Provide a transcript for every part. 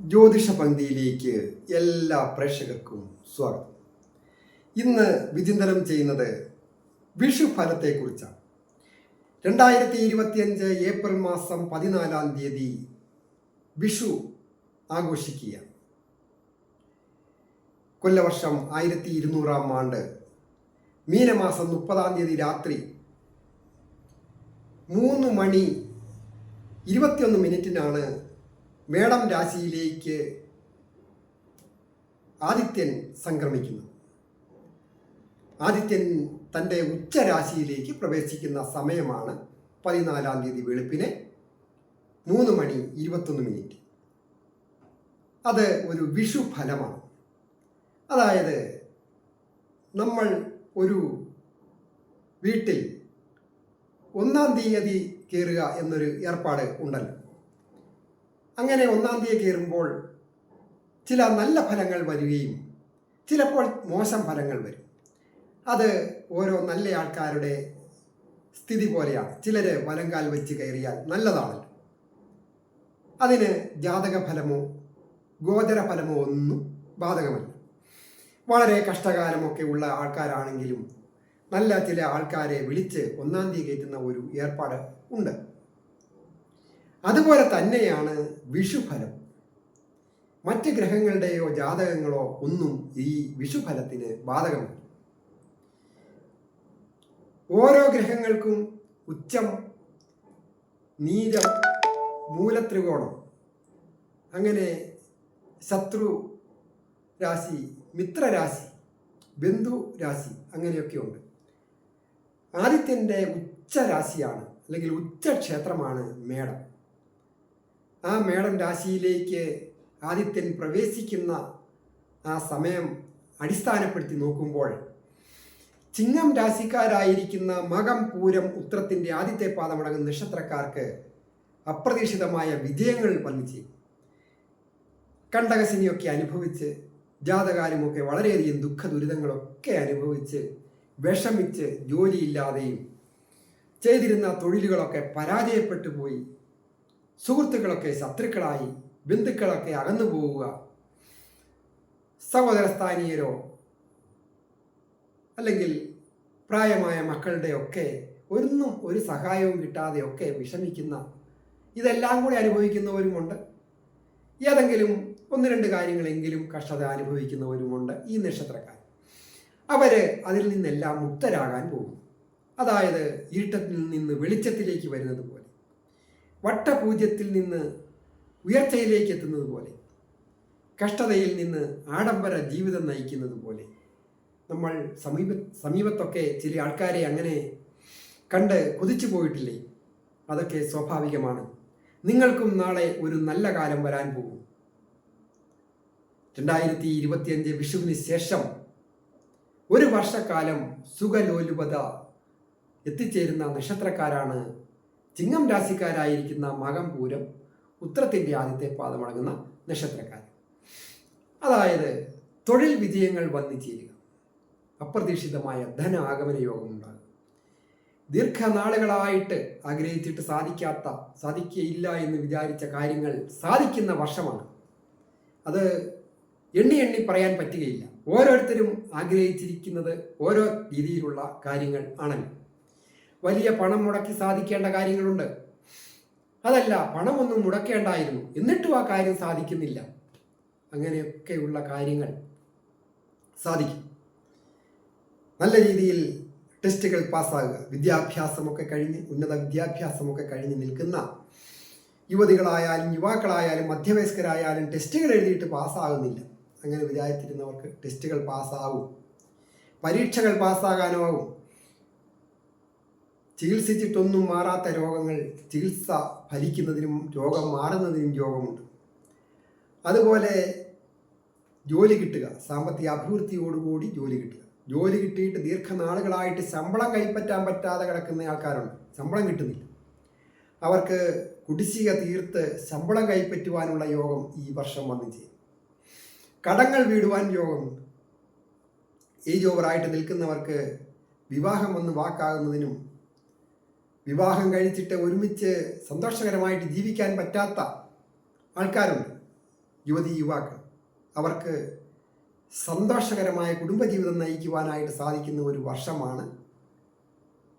ജ്യോതിഷ പങ്ക്തിയിലേക്ക് എല്ലാ പ്രേക്ഷകർക്കും സ്വാഗതം. ഇന്ന് വിചിന്തനം ചെയ്യുന്നത് വിഷു ഫലത്തെക്കുറിച്ചാണ് രണ്ടായിരത്തി ഇരുപത്തിയഞ്ച് ഏപ്രിൽ മാസം പതിനാലാം തീയതി വിഷു ആഘോഷിക്കുക കൊല്ലവർഷം ആയിരത്തി ഇരുന്നൂറാം ആണ്ട് മീനമാസം മുപ്പതാം തീയതി രാത്രി മൂന്ന് മണി ഇരുപത്തിയൊന്ന് മിനിറ്റിനാണ് മേടം രാശിയിലേക്ക് ആദിത്യൻ സംക്രമിക്കുന്നു. ആദിത്യൻ തന്റെ ഉച്ചരാശിയിലേക്ക് പ്രവേശിക്കുന്ന സമയമാണ് പതിനാലാം തീയതി വെളുപ്പിന് മൂന്ന് മണി ഇരുപത്തൊന്ന് മിനിറ്റ്. അത് ഒരു വിഷു ഫലമാണ്. അതായത് നമ്മൾ ഒരു വീട്ടിൽ ഒന്നാം തീയതി കയറുക എന്നൊരു ഏർപ്പാട് ഉണ്ടല്ലോ. അങ്ങനെ ഒന്നാം തീയതി കയറുമ്പോൾ ചില നല്ല ഫലങ്ങൾ വരികയും ചിലപ്പോൾ മോശം ഫലങ്ങൾ വരും. അത് ഓരോ നല്ല ആൾക്കാരുടെ സ്ഥിതി പോലെയാണ്. ചിലർ വലങ്കാൽ വെച്ച് കയറിയാൽ നല്ലതാണല്ലോ. അതിന് ജാതക ഫലമോ ഗോചര ഫലമോ ഒന്നും ബാധകമല്ല. വളരെ കഷ്ടകാലമൊക്കെ ഉള്ള ആൾക്കാരാണെങ്കിലും നല്ല ചില ആൾക്കാരെ വിളിച്ച് ഒന്നാം തീയതി കയറ്റുന്ന ഒരു ഏർപ്പാട് ഉണ്ട്. അതുപോലെ തന്നെയാണ് വിഷുഫലം. മറ്റ് ഗ്രഹങ്ങളുടെയോ ജാതകങ്ങളോ ഒന്നും ഈ വിഷുഫലത്തിന് ബാധകമല്ല. ഓരോ ഗ്രഹങ്ങൾക്കും ഉച്ചം നീരം മൂലത്രികോണം. അങ്ങനെ ശത്രു രാശി മിത്രരാശി ബന്ധു രാശി അങ്ങനെയൊക്കെ ഉണ്ട്. ആദിത്യന്റെ ഉച്ചരാശിയാണ് അല്ലെങ്കിൽ ഉച്ചക്ഷേത്രമാണ് മേടം. ആ മേടം രാശിയിലേക്ക് ആദിത്യൻ പ്രവേശിക്കുന്ന ആ സമയം അടിസ്ഥാനപ്പെടുത്തി നോക്കുമ്പോൾ ചിങ്ങം രാശിക്കാരായിരിക്കുന്ന മകം പൂരം ഉത്രത്തിന്റെ ആദ്യത്തെ പാദമടങ്ങുന്ന നക്ഷത്രക്കാർക്ക് അപ്രതീക്ഷിതമായ വിജയങ്ങൾ ചെയ്യും കണ്ടകശിനിയൊക്കെ അനുഭവിച്ച് ജാതകാലുമൊക്കെ വളരെയധികം ദുഃഖ ദുരിതങ്ങളൊക്കെ അനുഭവിച്ച് വിഷമിച്ച് ജോലിയില്ലാതെയും ചെയ്തിരുന്ന തൊഴിലുകളൊക്കെ പരാജയപ്പെട്ടു പോയി. സുഹൃത്തുക്കളൊക്കെ ശത്രുക്കളായി ബന്ധുക്കളൊക്കെ അകന്നു പോവുക. സഹോദരസ്ഥാനീയരോ അല്ലെങ്കിൽ പ്രായമായ മക്കളുടെയൊക്കെ ഒന്നും ഒരു സഹായവും കിട്ടാതെയൊക്കെ വിഷമിക്കുന്ന ഇതെല്ലാം കൂടി അനുഭവിക്കുന്നവരുമുണ്ട്. ഏതെങ്കിലും ഒന്ന് രണ്ട് കാര്യങ്ങളെങ്കിലും കഷ്ടത അനുഭവിക്കുന്നവരുമുണ്ട് ഈ നക്ഷത്രക്കാർ. അവർ അതിൽ നിന്നെല്ലാം മുക്തരാകാൻ പോകും അതായത് ഇരുട്ടത്തിൽ നിന്ന് വെളിച്ചത്തിലേക്ക് വരുന്നത് പോലെ. വട്ടപൂജ്യത്തിൽ നിന്ന് ഉയർച്ചയിലേക്ക് എത്തുന്നത് പോലെ കഷ്ടതയിൽ നിന്ന് ആഡംബര ജീവിതം നയിക്കുന്നത് പോലെ. നമ്മൾ സമീപ സമീപത്തൊക്കെ ചില ആൾക്കാരെ അങ്ങനെ കണ്ട് കൊതിച്ചു പോയിട്ടില്ലേ? അതൊക്കെ സ്വാഭാവികമാണ്. നിങ്ങൾക്കും നാളെ ഒരു നല്ല കാലം വരാൻ പോകും. രണ്ടായിരത്തി ഇരുപത്തിയഞ്ച് വിഷുവിന് ശേഷം ഒരു വർഷക്കാലം സുഖലോലുപത എത്തിച്ചേരുന്ന നക്ഷത്രക്കാരാണ് ചിങ്ങം രാശിക്കാരായിരിക്കുന്ന മകം പൂരം ഉത്രത്തിന്റെ ആദ്യത്തെ പാദമടങ്ങുന്ന നക്ഷത്രക്കാർ. അതായത് തൊഴിൽ വിജയങ്ങൾ വന്നു ചേരുക അപ്രതീക്ഷിതമായ ധന ആഗമന യോഗം ഉണ്ടാകും. ദീർഘനാളുകളായിട്ട് ആഗ്രഹിച്ചിട്ട് സാധിക്കാത്ത സാധിക്കയില്ല എന്ന് വിചാരിച്ച കാര്യങ്ങൾ സാധിക്കുന്ന വർഷമാണ്. അത് എണ്ണി എണ്ണി പറയാൻ പറ്റുകയില്ല. ഓരോരുത്തരും ആഗ്രഹിച്ചിരിക്കുന്നത് ഓരോ രീതിയിലുള്ള കാര്യങ്ങൾ ആണല്ലോ. വലിയ പണം മുടക്കി സാധിക്കേണ്ട കാര്യങ്ങളുണ്ട്. അതല്ല പണമൊന്നും മുടക്കേണ്ടായിരുന്നു. എന്നിട്ടും ആ കാര്യം സാധിക്കുന്നില്ല. അങ്ങനെയൊക്കെയുള്ള കാര്യങ്ങൾ സാധിക്കും. നല്ല രീതിയിൽ ടെസ്റ്റുകൾ പാസ്സാകുക. വിദ്യാഭ്യാസമൊക്കെ കഴിഞ്ഞ് ഉന്നത വിദ്യാഭ്യാസമൊക്കെ കഴിഞ്ഞ് നിൽക്കുന്ന യുവതികളായാലും യുവാക്കളായാലും മധ്യവയസ്കരായാലും ടെസ്റ്റുകൾ എഴുതിയിട്ട് പാസ്സാകുന്നില്ല. അങ്ങനെ വിചാരിച്ചിരുന്നവർക്ക് ടെസ്റ്റുകൾ പാസ്സാവും പരീക്ഷകൾ പാസ്സാകാനാവും ചികിത്സിച്ചിട്ടൊന്നും മാറാത്ത രോഗങ്ങൾ ചികിത്സ ഫലിക്കുന്നതിനും രോഗം മാറുന്നതിനും യോഗമുണ്ട്. അതുപോലെ ജോലി കിട്ടുക സാമ്പത്തിക അഭിവൃദ്ധിയോടുകൂടി ജോലി കിട്ടുക. ജോലി കിട്ടിയിട്ട് ദീർഘനാളുകളായിട്ട് ശമ്പളം കൈപ്പറ്റാൻ പറ്റാതെ കിടക്കുന്ന ആൾക്കാരുണ്ട്. ശമ്പളം കിട്ടുന്നില്ല. അവർക്ക് കുടിശ്ശിക തീർത്ത് ശമ്പളം കൈപ്പറ്റുവാനുള്ള യോഗം ഈ വർഷം വന്നു ചെയ്യും കടങ്ങൾ വീടുവാൻ യോഗമുണ്ട് ഏജ് ഓവറായിട്ട് നിൽക്കുന്നവർക്ക് വിവാഹം വന്ന് വാക്കാകുന്നതിനും വിവാഹം കഴിച്ചിട്ട് ഒരുമിച്ച് സന്തോഷകരമായിട്ട് ജീവിക്കാൻ പറ്റാത്ത ആൾക്കാരുണ്ട് യുവതി യുവാക്കൾ. അവർക്ക് സന്തോഷകരമായ കുടുംബജീവിതം നയിക്കുവാനായിട്ട് സാധിക്കുന്ന ഒരു വർഷമാണ്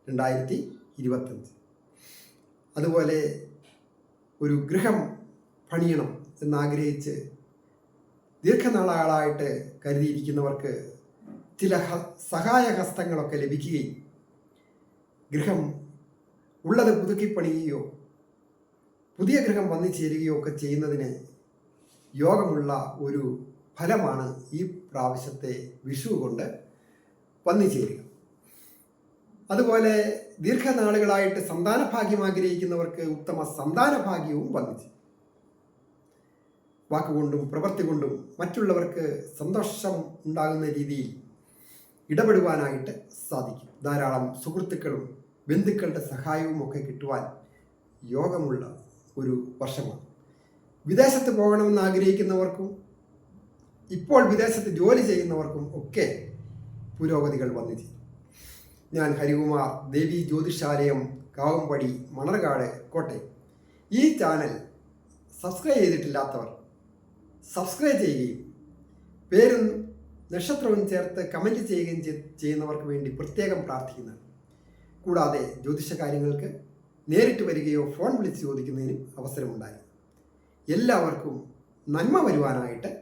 രണ്ടായിരത്തി ഇരുപത്തഞ്ച്. അതുപോലെ ഒരു ഗൃഹം പണിയണം എന്നാഗ്രഹിച്ച് ദീർഘനാളായിട്ട് കരുതിയിരിക്കുന്നവർക്ക് ചില സഹായഹസ്തങ്ങളൊക്കെ സഹായ ഹസ്തങ്ങളൊക്കെ ലഭിക്കുകയും ഗൃഹം ഉള്ളത് പുതുക്കി പണിയുകയോ പുതിയ ഗ്രഹം വന്നു ചേരുകയോ ഒക്കെ ചെയ്യുന്നതിന് യോഗമുള്ള ഒരു ഫലമാണ് ഈ പ്രാവശ്യത്തെ വിഷു കൊണ്ട് വന്നു ചേരുക. അതുപോലെ ദീർഘനാളുകളായിട്ട് സന്താന ഭാഗ്യം ആഗ്രഹിക്കുന്നവർക്ക് ഉത്തമ സന്താന ഭാഗ്യവും വന്നു ചേരും. വാക്കുകൊണ്ടും പ്രവൃത്തി കൊണ്ടും മറ്റുള്ളവർക്ക് സന്തോഷം ഉണ്ടാകുന്ന രീതിയിൽ ഇടപെടുവാനായിട്ട് സാധിക്കും. ധാരാളം സുഹൃത്തുക്കളും ബന്ധുക്കളുടെ സഹായവും ഒക്കെ കിട്ടുവാൻ യോഗമുള്ള ഒരു വർഷമാണ്. വിദേശത്ത് പോകണമെന്ന് ആഗ്രഹിക്കുന്നവർക്കും ഇപ്പോൾ വിദേശത്ത് ജോലി ചെയ്യുന്നവർക്കും ഒക്കെ പുരോഗതികൾ വന്നു ചേരും. ഞാൻ ഹരികുമാർ ദേവി ജ്യോതിഷാലയം കാവുംപടി മണർകാട് കോട്ടയം. ഈ ചാനൽ സബ്സ്ക്രൈബ് ചെയ്തിട്ടില്ലാത്തവർ സബ്സ്ക്രൈബ് ചെയ്യുകയും പേരും നക്ഷത്രവും ചേർത്ത് കമന്റ് ചെയ്യുകയും ചെയ്യുന്നവർക്ക് വേണ്ടി പ്രത്യേകം പ്രാർത്ഥിക്കുന്നതാണ്. കൂടാതെ ജ്യോതിഷ കാര്യങ്ങൾക്ക് നേരിട്ട് വരികയോ ഫോൺ വിളിച്ച് ചോദിക്കുന്നതിനും അവസരമുണ്ടായി. എല്ലാവർക്കും നന്മ വരുവാനായിട്ട്